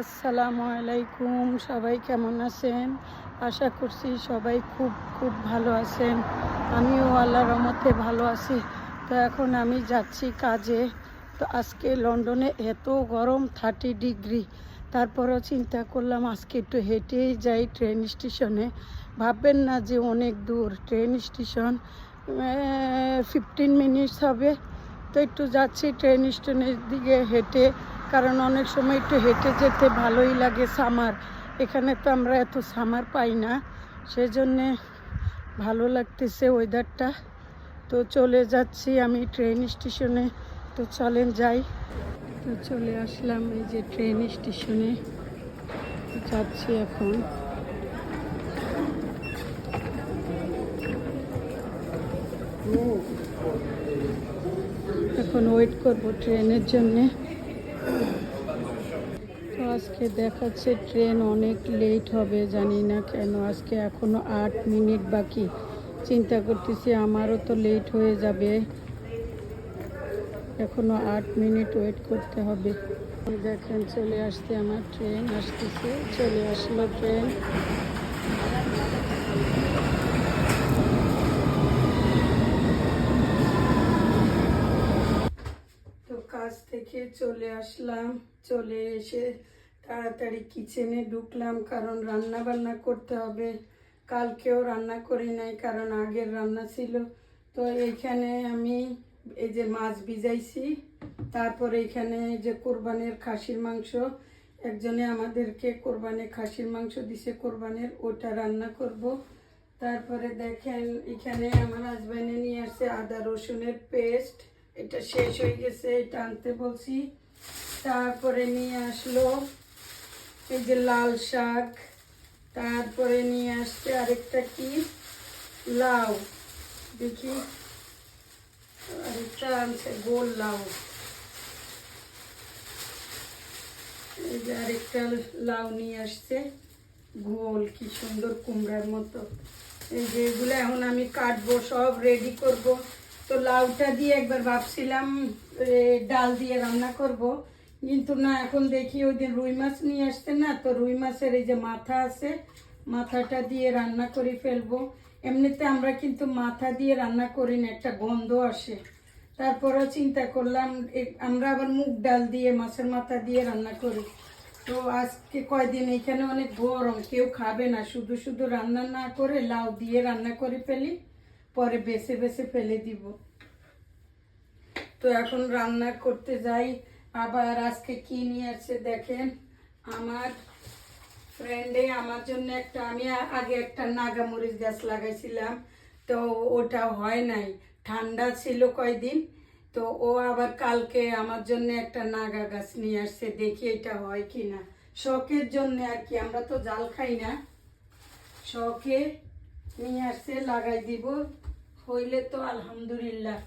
আসসালামু আলাইকুম, সবাই কেমন আছেন? আশা করছি সবাই খুব খুব ভালো আছেন। আমিও আল্লাহ রহমতে ভালো আছি। তো এখন আমি যাচ্ছি কাজে। তো আজকে লন্ডনে এত গরম, থার্টি ডিগ্রি। তারপরও চিন্তা করলাম আজকে একটু হেঁটেই যাই ট্রেন স্টেশনে। ভাববেন না যে অনেক দূর। ট্রেন স্টেশন ফিফটিন মিনিটস হবে। তো একটু যাচ্ছি ট্রেন স্টেশনের দিকে হেঁটে। কারণ অনেক সময় একটু হেঁটে যেতে ভালোই লাগে সামার। এখানে তো আমরা এত সামার পাই না, সেজন্যে ভালো লাগতেছে ওয়েদারটা তো চলে যাচ্ছি আমি ট্রেন স্টেশনে তো চলেন যাই। তো চলে আসলাম এই যে ট্রেন স্টেশনে যাচ্ছি এখন। এখন ওয়েট করব ট্রেনের জন্যে। আজকে দেখাচ্ছে ট্রেন অনেক লেট হবে, জানি না কেন। আজকে এখনও আট মিনিট বাকি। চিন্তা করতেছি আমারও তো লেট হয়ে যাবে। এখনও আট মিনিট ওয়েট করতে হবে। দেখেন, চলে আসছে আমার ট্রেন, আসতেছে, চলে আসলো ট্রেন। তো কাজ থেকে চলে আসলাম, চলে এসে তাড়াতাড়ি কিচেনে ঢুকলাম, কারণ রান্না বান্না করতে হবে। কালকেও রান্না করি নাই, কারণ আগের রান্না ছিল। তো এইখানে আমি এই যে মাছ ভিজাইছি, তারপর এখানে এই যে কোরবানের খাসির মাংস, একজনে আমাদেরকে কোরবানি খাসির মাংস দিছে, কোরবানের ওটা রান্না করব। তারপরে দেখেন, এখানে আমার হাজব্যান্ডে নিয়ে আসছে আদা রসুনের পেস্ট এটা শেষ হয়ে গেছে, এটা আনতে বলছি। তারপরে নিয়ে আসলো এই যে লাল শাক, তারপরে নিয়ে আসছে আরেকটা কি? লাউ। দেখি, আরেকটা আনছে, গোল লাউ। এই যে আরেকটা লাউ নিয়ে আসছে, গোল, কি সুন্দর কুমড়ার মতো। এই যে এগুলো এখন আমি কাটবো, সব রেডি করব। তো লাউটা দিয়ে একবার ভাবছিলাম ডাল দিয়ে রান্না করব। কিন্তু না, এখন দেখি ওই দিন রুই মাছ নিয়ে আসছে না, তো রুই মাছের এই যে মাথা আছে, মাথাটা দিয়ে রান্না করে ফেলব। এমনিতে আমরা কিন্তু মাথা দিয়ে রান্না করি না, একটা গন্ধ আসে। তারপরে চিন্তা করলাম আমরা আবার মুগ ডাল দিয়ে, মাছের মাথা দিয়ে রান্না করি। তো আজকে কয়দিন এখানে অনেক গরম, কেউ খাবে না। শুধু শুধু রান্না না করে লাউ দিয়ে রান্না করে ফেলি, পরে বেছে বেছে ফেলে দিব। তো এখন রান্না করতে যাই। আবার আজকে কি নিয়ে আসছে দেখেন? আমার ফ্রেন্ডে আমার জন্য একটা, আমি আগে একটা নাগামরিচ গাছ লাগাইছিলাম, তো ওটা হয় নাই। ঠান্ডা ছিল কয়দিন, তো ও আবার কালকে আমার জন্য একটা নাগা গাছ নিয়ে আসছে, দেখি এটা হয় কি না শখের জন্য আর কি, আমরা তো জাল খাই না। শখে নিয়ে আসছে, লাগাই দিব। হইলে তো আলহামদুলিল্লাহ।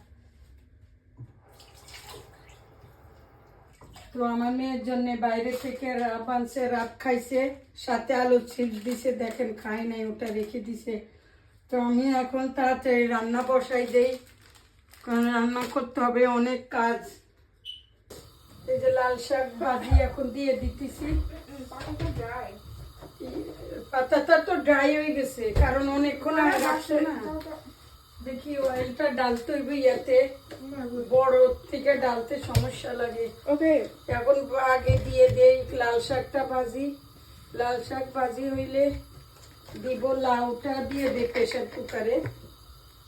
তো আমার মেয়ের জন্য বাইরে থেকে রাব আনছে রাব খাইছে, সাথে আলু চিপস দিছে, দেখেন খাই নাই, ওটা রেখে দিছে। তো আমি এখন তাড়াতাড়ি রান্না বসাই দেই, কারণ রান্না করতে হবে অনেক কাজ। এই যে লাল শাক ভাজি এখন দিয়ে দিতেছি। পাতাটা তো ড্রাই হয়ে গেছে, কারণ অনেকক্ষণ আমি রাখছে না। দেখি অয়েলটা ডালতে হইবে ইয়াতে। বড় থেকে ডালতে সমস্যা লাগে। Okay. এখন আগে দিয়ে দেই লাল শাকটা ভাজি। লাল শাক ভাজি হইলে দিব লাউটা দিয়ে দে প্রেশার কুকারে।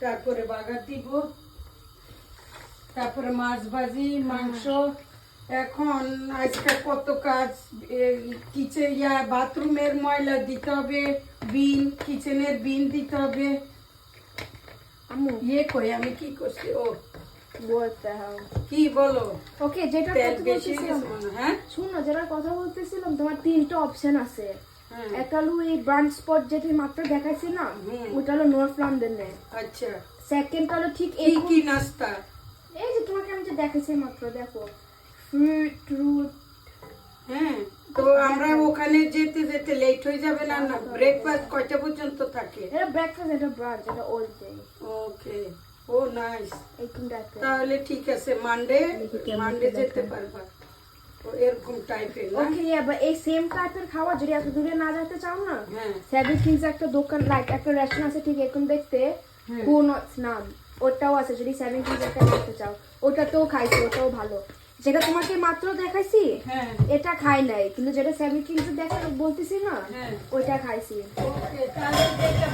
তারপরে বাগার দিব। তারপরে মাছ ভাজি মাংস। এখন আজকে কত কাজ? কিচেন ইয়া বাথরুমের ময়লা দিতে হবে বিন কিচেনের বিন দিতে হবে। ইয়ে কই আমি কি করছি? ও what the কি বলো? ওকে যেটা কথা বলতেছিলাম। দিয়েছে মনে হয়, শুনো যেটা কথা বলতেছিলাম তোমার তিনটা অপশন আছে। একটা হলো এই ব্রাঞ্চ স্পট যেটা মাত্র দেখাইছি না ওটা হলো নর্থ লন্ডনে আচ্ছা। সেকেন্ড হলো ঠিক এই এই কি নাস্তা? এই যে তোমাকে আমি যে দেখাইছি মাত্র দেখো। ফ্রুট রুট হ্যাঁ। তো আমরা ওখানে যেতে যেতে লেট হয়ে যাবে না না ব্রেকফাস্ট কয়টা পর্যন্ত থাকে? এটা ব্রেকফাস্ট এটা ব্রাঞ্চ এটা ওল্ড ডে ওকে ও নাইস তাহলে ঠিক আছে মানডে মানডে যেতে পারবা। এরকম টাইপের ওকে এবার এই সেম টাইপের খাবার যদি এত দূরে না যেতে চাও না হ্যাঁ। সেভেন কিংস একটা দোকান লাইক একটা রেস্টুরেন্ট আছে ঠিক এরকম দেখতে হ্যাঁ। কোন নাম। ওটাও আছে যদি সেভেন কিংস একটা দেখতে চাও। ওটাতেও খাইছি ওটাও ভালো। যেটা তোমাকে মাত্র দেখাইছি হ্যাঁ। এটা খাই নাই। কিন্তু যেটা সেভেন কিংস দেখা বলতেছি না হ্যাঁ। ওইটা খাইছি।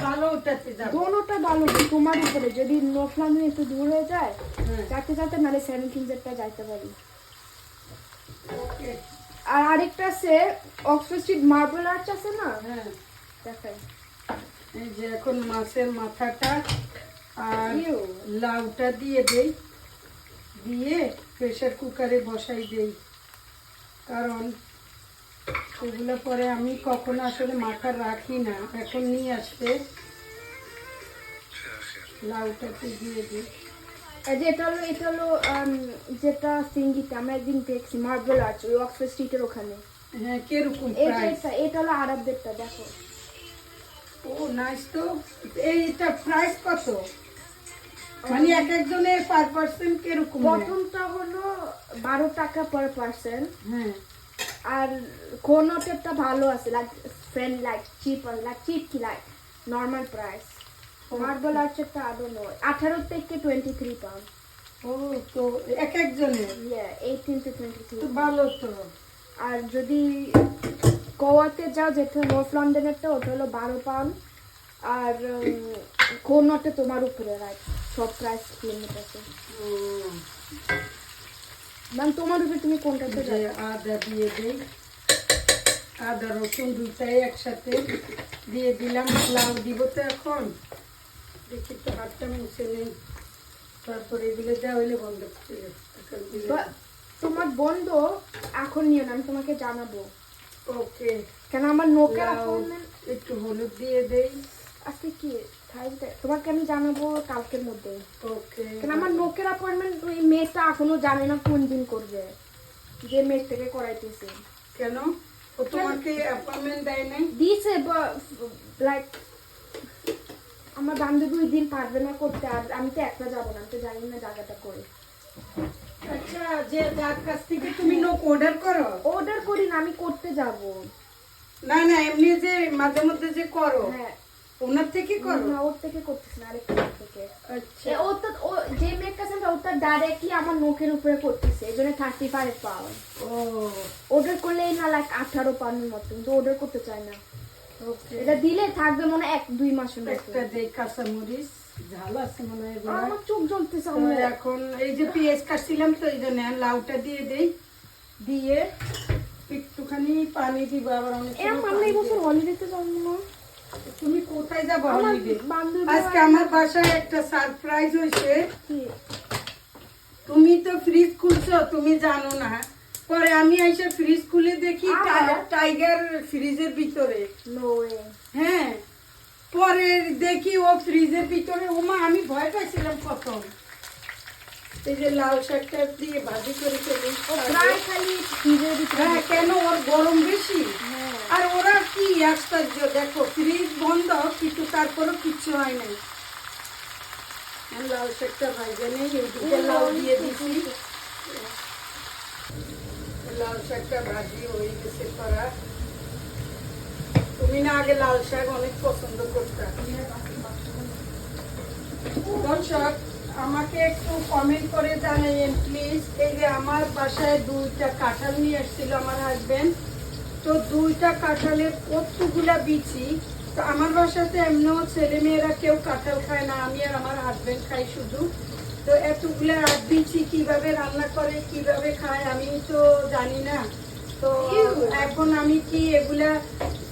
ভালো তোমার উপরে যদি একটু দূর হয়ে যায় হ্যাঁ। যাতে যাতে নাহলে সেভেন কিংস একটা যাইতে পারি। আর আরেকটা আছে অক্সফোর্ড স্ট্রিট মার্বেল আর্চ আছে না? হ্যাঁ। দেখাই। এই যে এখন মাছের মাথাটা আর। লাউটা দিয়ে দেই। দিয়ে প্রেসার কুকারে বসাই দেই। কারণ ওগুলো পরে আমি কখনো আসলে মাথা রাখি না। এখন নিয়ে আসতে লাউটাকে দিয়ে দিই। এই যে এটা হলো এটা হলো যেটা সিঙ্গিতে আমরা একদিন দেখছি মার্বেল আর্চ ওই অক্সফোর্ড স্ট্রিটের ওখানে। হ্যাঁ কীরকম এটা- এটা হলো আরবদেরটা দেখো। ও নাইস তো। এইটা প্রাইস কত? মানে এক একজনের পার পার্সেন্ট কীরকম প্রথমটা হলো বারো টাকা পার পার্সন হ্যাঁ। আর কোনোটেরটা ভালো আছে like friend like cheap like cheap কি লাইক নর্মাল প্রাইস মার্বেল আর্চেরটা আদৌ নয়। আঠারো থেকে টোয়েন্টি থ্রি পাউন্ড ও তো এক একজনের? ইয়ে এইটিন টু টোয়েন্টি থ্রি ভালো তো। আর যদি গোয়াতে যাও যেটা নর্থ লন্ডনেরটা ওটা হলো বারো পাউন্ড আর কোনটা তোমার উপরে রাইট সব প্রাইস লিমিট আছে ম্যাম তোমার উপরে তুমি কোনটাতে যে আদা দিয়ে দেই। আদা রসুন দুটাই একসাথে দিয়ে দিলাম। লাউ দিব তো এখন। দেখি তো হাতটা মুছে নেই। তারপরে এগুলো দেওয়া হইলে বন্ধ তোমার বন্ধ এখন নিও না আমি তোমাকে জানাব। ওকে কেন আমার নোকের লাউ একটু হলুদ দিয়ে দেই। আজকে কি? তোমাকে আমি জানাব কালকের মধ্যে। ওকে আমার নোকের অ্যাপয়েন্টমেন্ট ওই মেয়েটা এখনও জানে না কোন দিন করবে। যে মেয়ের থেকে করাইতেছে। কেন? ও তোমাকে অ্যাপয়েন্টমেন্ট দেয় নাই? দিয়েছে লাইক আমার বান্ধবী ওই দিন পারবে না করতে আর আমি তো একটা যাব না আমি তো জানি না জায়গাটা করে। আচ্ছা যে যার কাছ থেকে তুমি নোক অর্ডার করো? অর্ডার করি না আমি করতে যাব। না না এমনি যে মাঝে মধ্যে যে করো। হ্যাঁ। ওনার থেকে করো? না ওর থেকে করতেছি না আরেকটা থেকে। আচ্ছা। ও তো ও যে কাছে আমি ওটা ডাইরেক্টলি আমার নোকের উপরে করতেছে এই জন্য থার্টি ফাইভ পাউন্ড ও। অর্ডার করলে না লাইক আঠারো পাউন্ডের মতো কিন্তু অর্ডার করতে চাই না। এটা দিলে থাকবে মনে এক দুই মাসের মতো। একটা দেই কাঁচামরিচ ঝাল আছে মনে হয়। আমার চোখ জ্বলতেছে আমার। এখন এই যে পেঁয়াজ কাটছিলাম তো এই জন্য লাউটা দিয়ে দেই। দিয়ে একটুখানি পানি দিব আবার অনেক এরকম আমরা এই বছর হলিডেতে যাব না? তুমি কোথায় যাব আজকে আমার বাসায় একটা সারপ্রাইজ হয়েছে। তুমি তো ফ্রিজ খুলছো তুমি জানো না। পরে আমি এসে ফ্রিজ খুলে দেখি টাইগার ফ্রিজের ভিতরে। হ্যাঁ। পরে দেখি ও ফ্রিজের ভিতরে। ওমা আমি ভয় পাইছিলাম প্রথম। এই যে লাল শাকটা দিয়ে ভাজি করে ফেলি। প্রায় খালি ফ্রিজের ভিতরে হ্যাঁ কেন? ওর গরম বেশি। হ্যাঁ। আর ওরা কি আশ্চর্য দেখো ফ্রিজ বন্ধ কিন্তু তারপরও কিচ্ছু হয় নাই। লাল শাকটা ভাজে নেই এইদিকে লাউ দিয়ে দিছি। লাল শাকটা ভাজি হয়ে গেছে করা। তুমি না আগে লাল শাক অনেক পছন্দ করতে। দর্শক আমাকে একটু কমেন্ট করে জানাইয়েন প্লিজ এই যে আমার বাসায় দুইটা কাঁঠাল নিয়ে এসেছিল আমার হাজবেন্ড তো দুইটা কাঁঠালের কতগুলা বিচি? তো আমার বাসাতে এমনিও ছেলে মেয়েরা কেউ কাঁঠাল খায় না আমি আর আমার হাজবেন্ড খাই শুধু। তো এতগুলা বিচি কীভাবে রান্না করে কীভাবে খায় আমি তো জানি না। তো এখন আমি কি এগুলা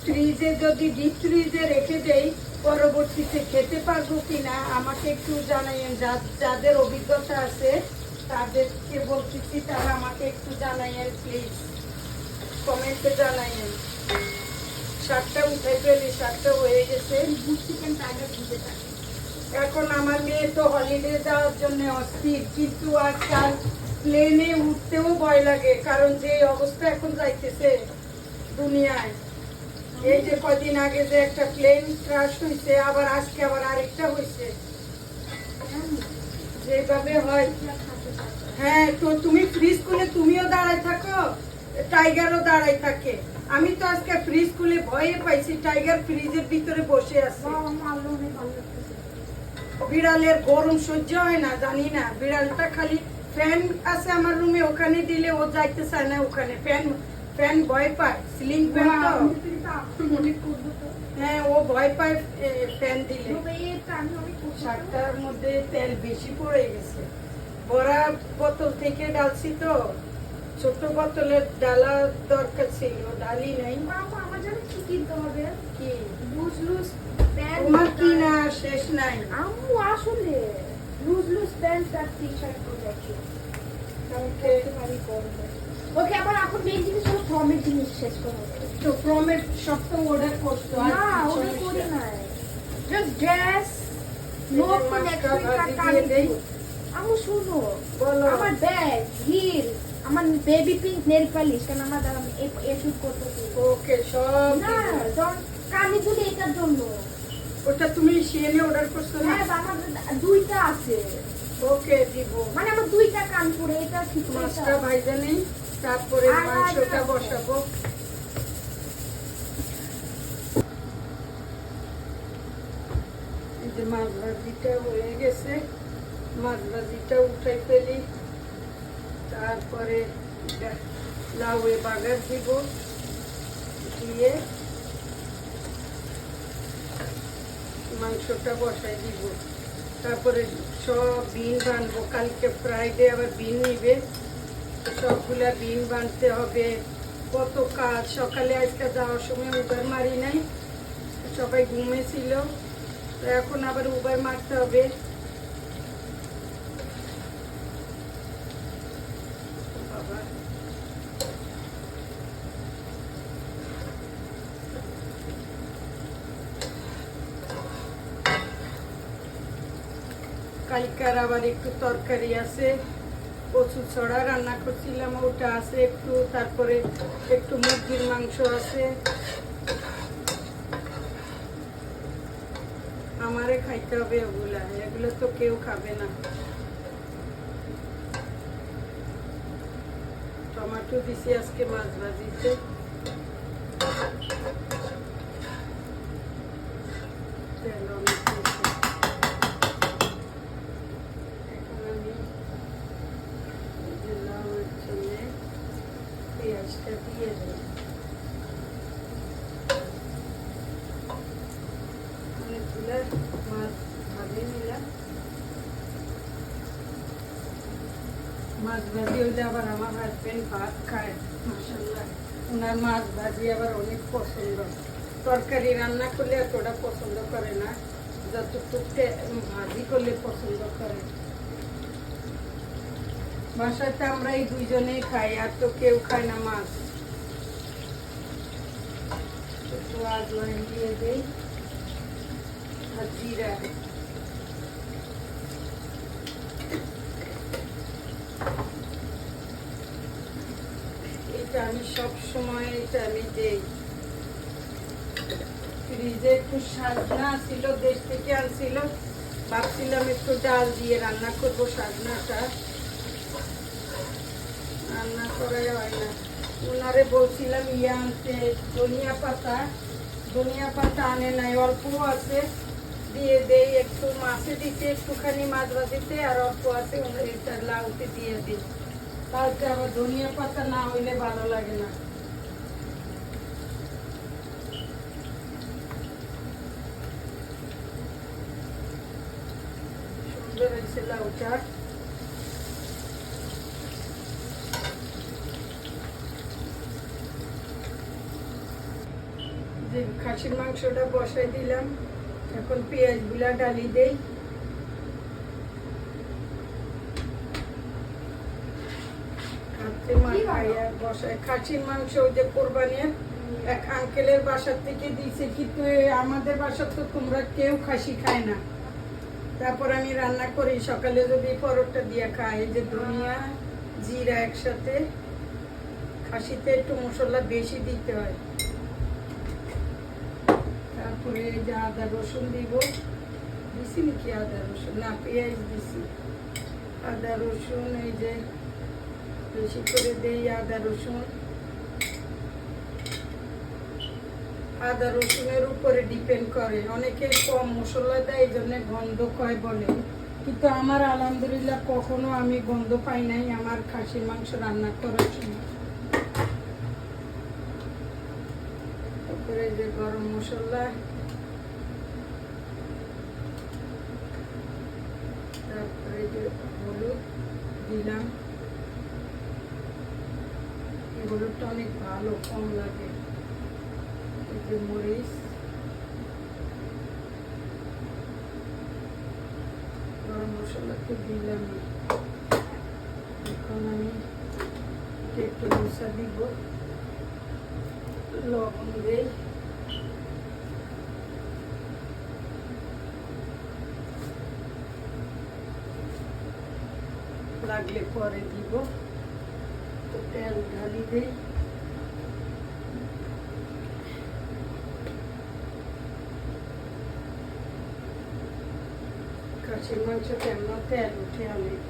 ফ্রিজে যদি ডিপ ফ্রিজে রেখে দেই পরবর্তীতে খেতে পারব কিনা, আমাকে একটু জানাইয়েন। যাদের অভিজ্ঞতা আছে, তাদেরকে বলতেছি, তারা আমাকে একটু জানাইয়েন প্লিজ কমেন্টে জানাইয়েন। শাকটা উঠে ফেলি শাকটা হয়ে গেছে। চিকেন টাইগার দিতে থাকে এখন আমার মেয়ে তো হলিডে যাওয়ার জন্য অস্থির, কিন্তু আজকাল প্লেনে উঠতেও ভয় লাগে, কারণ যে অবস্থা এখন যাইতেছে দুনিয়ায়। এই যে কদিন আগে যে একটা প্লেন ক্রাশ হয়েছে আবার আজকে আবার আরেকটা হয়েছে যেভাবে হয়। হ্যাঁ তো তুমি ফ্রিজ খুলে তুমিও দাঁড়ায় থাকো টাইগারও থাকে। আমি তো আজকে ফ্রিজ খুলে ভয়ে পাইছি টাইগার ফ্রিজের ভিতরে বসে আছে। বিড়ালের গরম সহ্য হয় না জানি না। বিড়ালটা খালি ফ্যান আছে আমার রুমে ওখানে দিলে ও যাইতে চায় না ওখানে ফ্যান ফ্যান ভয় পায় সিলিং ফ্যান তো? আমি হ্যাঁ ও ভয় পায় ফ্যান দিলে। আমি। শাকটার মধ্যে তেল বেশি পড়ে গেছে। বড়া বোতল থেকে ডালছি তো ছোট বোতলের ডালা দরকার ছিল ডালি নাই। আমার জন্য কি কিনতে হবে? কি? লুজ লুজ প্যান্ট তোমার কি না শেষ নাই। আম্মু আসলে লুজ লুজ প্যান্ট আর টি শার্ট পরে আছি ওকে পারি করবে ওকে আমার এখন মেন জিনিস হলো ফর্মের জিনিস শেষ করা। তো প্রমেট সব তো অর্ডার করতো আর না ওটা করি নাই। জাস্ট ড্রেস দেই। আমু শুনো আমার ব্যাগ হিল আমার বেবি পিঙ্ক নেল পালিশ কারণ আমার দাদা এ শুট করতে ওকে সব না দিব। জন কানে এটার জন্য। ওটা তুমি সিএনএ অর্ডার করছ না? হ্যাঁ আমার দুইটা আছে। ওকে দিব। মানে আমার দুইটা কান পরে এটা ঠিক মাছটা ভাইজা নেই। তারপরে মাংসটা বসাবো। মাছ ভাজিটা হয়ে গেছে। মাছ ভাজিটা উঠাই ফেলি। তারপরে লাউয়ে বাগার দিব। দিয়ে মাংসটা বসাই দিব। তারপরে সব বিন বানবো। কালকে ফ্রাইডে আবার বিন নিবে। সবগুলা বিন বানতে হবে। কত কাজ। সকালে আজকে যাওয়ার সময় উবার মারি নাই। সবাই ঘুমেছিল। তো এখন আবার উবার মারতে হবে। কালকার আবার একটু তরকারি আছে। কচু ছড়া রান্না করছিলাম, ওটা আছে একটু, তারপরে একটু মুরগির মাংস আছে। আমারে খাইতে হবে ওগুলা এগুলো তো কেউ খাবে না। টমেটো দিছি আজকে মাছ ভাজিতে। তেল অনেক বেশি। এখন আমি এই যে লাউয়ের জন্যে পেঁয়াজটা দিয়ে দেব অনেকগুলো মাছ ভাজি নিলাম মাছ হইলে আবার আমার হাজবেন্ড ভাত খায় মাসাল্লাহ ওনার মাছ আবার অনেক পছন্দ। তরকারি রান্না করলে এতটা পছন্দ করে না, যতটুকু ভাজি করলে পছন্দ করে। বাসাতে আমরা এই দুইজনেই খাই, আর তো কেউ খায় না মাছ। একটু দিয়ে দেই। আর জিরা এটা আমি সব সময় এটা আমি দেই। ফ্রিজে একটু সাজনা ছিল, দেশ থেকে আনছিল। ভাবছিলাম একটু ডাল দিয়ে রান্না করব সাজনাটা রান্না করাই হয় না। ওনারে বলছিলাম ইয়ে আনতে ধনিয়া পাতা। ধনিয়া পাতা আনে নাই অল্প আছে। দিয়ে দেই, একটু মাছে দিতে, একটুখানি মাছ ভাজিতে, আর অল্প আছে ওনার এটা লাউতে দিয়ে দিই। তাহলে আবার ধনিয়া পাতা না হইলে ভালো লাগে না। সুন্দর হয়েছে লাউটা। যে খাসির মাংসটা বসাই দিলাম, এখন পেঁয়াজগুলা ডালি দেই। আর খাসির মাংস ওই যে কোরবানির এক আঙ্কেলের বাসার থেকে দিয়েছে কিন্তু আমাদের বাসার তো তোমরা কেউ খাসি খায় না। তারপর আমি রান্না করি। সকালে যদি পরোটা দিয়ে খাই এই যে ধনিয়া জিরা একসাথে খাসিতে একটু মশলা বেশি দিতে হয়। তারপরে এই যে আদা রসুন দিব। দিছি নাকি আদা রসুন? না পেঁয়াজ দিছি। আদা রসুন এই যে বেশি করে দেই আদা, রসুন। আদা, রসুনের উপরে ডিপেন্ড করে। অনেকে কম মশলা দেয়, এই জন্য গন্ধ হয় বলে। কিন্তু আমার আলহামদুলিল্লাহ কখনো আমি গন্ধ পাই নাই, আমার খাসি মাংস রান্না করার সময়। তারপরে যে গরম মশলা। তারপরে যে হলুদ দিলাম। হলুদটা অনেক ভালো, কম লাগে। এই মরিচ। গরম মশলা তো দিলাম এখন আমি একটু মশা দিব। লবণ দেই লাগলে পরে দিব। তেল ঢালি দেই খাসির মাংস কেমন তেল উঠে অনেক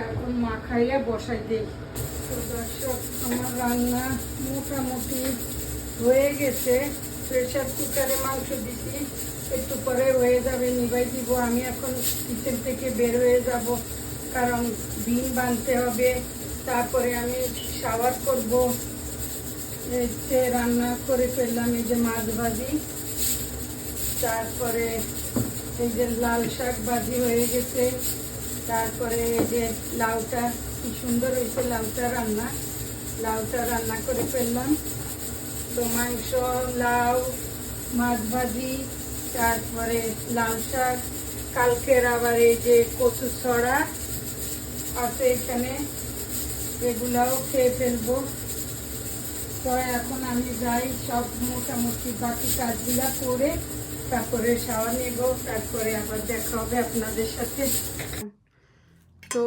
এখন মাখাইয়া বসাই দিই তো দর্শক আমার রান্না মোটামুটি হয়ে গেছে প্রেশার কুকারে মাংস দিছি একটু পরে হয়ে যাবে নিবাই দিব আমি এখন কিচেন থেকে বের হয়ে যাব কারণ বিন বানতে হবে তারপরে আমি শাওয়ার করব। যে রান্না করে ফেললাম, এই যে মাছ ভাজি। তারপরে এই যে লাল শাক ভাজি হয়ে গেছে। তারপরে এই যে লাউটা, কি সুন্দর হয়েছে লাউটা রান্না। লাউটা রান্না করে ফেললাম। তো মাংস, লাউ, মাছ ভাজি, তারপরে লাল শাক। কালকের আবার এই যে কচু ছড়া আছে এখানে। এগুলাও খেয়ে ফেলব। তো এখন আমি যাই সব মোটামুটি বাকি কাজগুলা করে তারপরে শাওয়ার নেব তারপরে আবার দেখা হবে আপনাদের সাথে। তো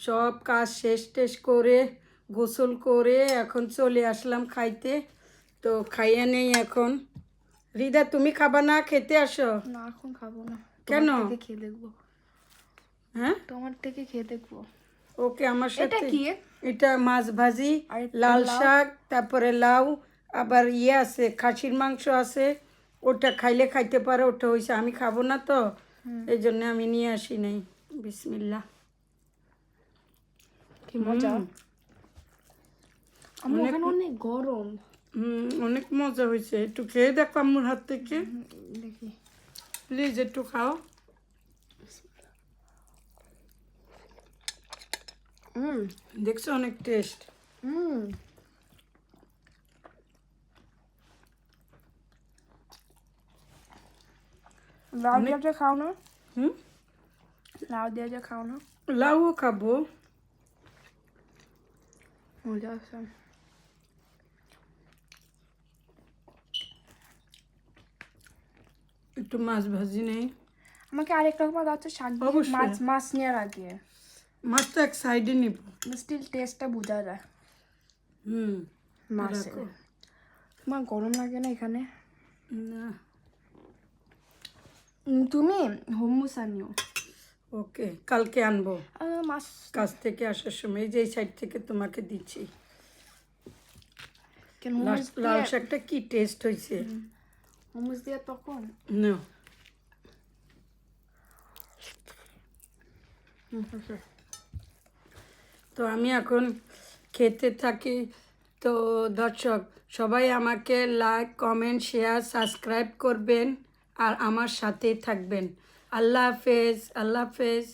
সব কাজ শেষ টেস করে গোসল করে এখন চলে আসলাম খাইতে। তো খাইয়া নেই এখন। রিদা তুমি খাবা না খেতে আসো। না এখন খাব না। কেন? খেয়ে দেখব। হ্যাঁ? তোমার থেকে খেয়ে দেখব। ওকে আমার এটা সাথে কি? এটা মাছ ভাজি লাল শাক তারপরে লাউ আবার ইয়ে আছে খাসির মাংস আছে ওটা খাইলে খাইতে পারে ওটা হয়েছে আমি খাব না তো এই জন্য আমি নিয়ে আসি নাই বিসমিল্লা কি মজা? অনেক- অনেক গরম। হুম অনেক মজা হয়েছে একটু খেয়ে দেখো আমার হাত থেকে। দেখি। প্লিজ একটু খাও। হুম। দেখছ অনেক টেস্ট হুম। লাউ দিয়ে খাও না? হুম? লাউ দিয়ে যে খাও না? লাউও খাব। মজা আছে একটু মাছ ভাজি নেই। আমাকে আরেকটা রকম দাও তো শাক মাছ মাছ নেওয়ার আগে। মাছটা এক সাইডে নিব স্টিল টেস্টটা বোঝা যায় হুম মাছের। তোমার গরম লাগে না এখানে না তুমি হোমুস আনিও ওকে কালকে আনব মাছ কাজ থেকে আসার সময় যে সাইড থেকে তোমাকে দিচ্ছি লাল শাকটা কি টেস্ট হয়েছে হোমুস দিয়ে তখন না হুম। তো আমি এখন খেতে থাকি। তো দর্শক, সবাই আমাকে লাইক কমেন্ট শেয়ার সাবস্ক্রাইব করবেন আর আমার সাথে থাকবেন। আল্লাহ হাফেজ আল্লাহ হাফেজ।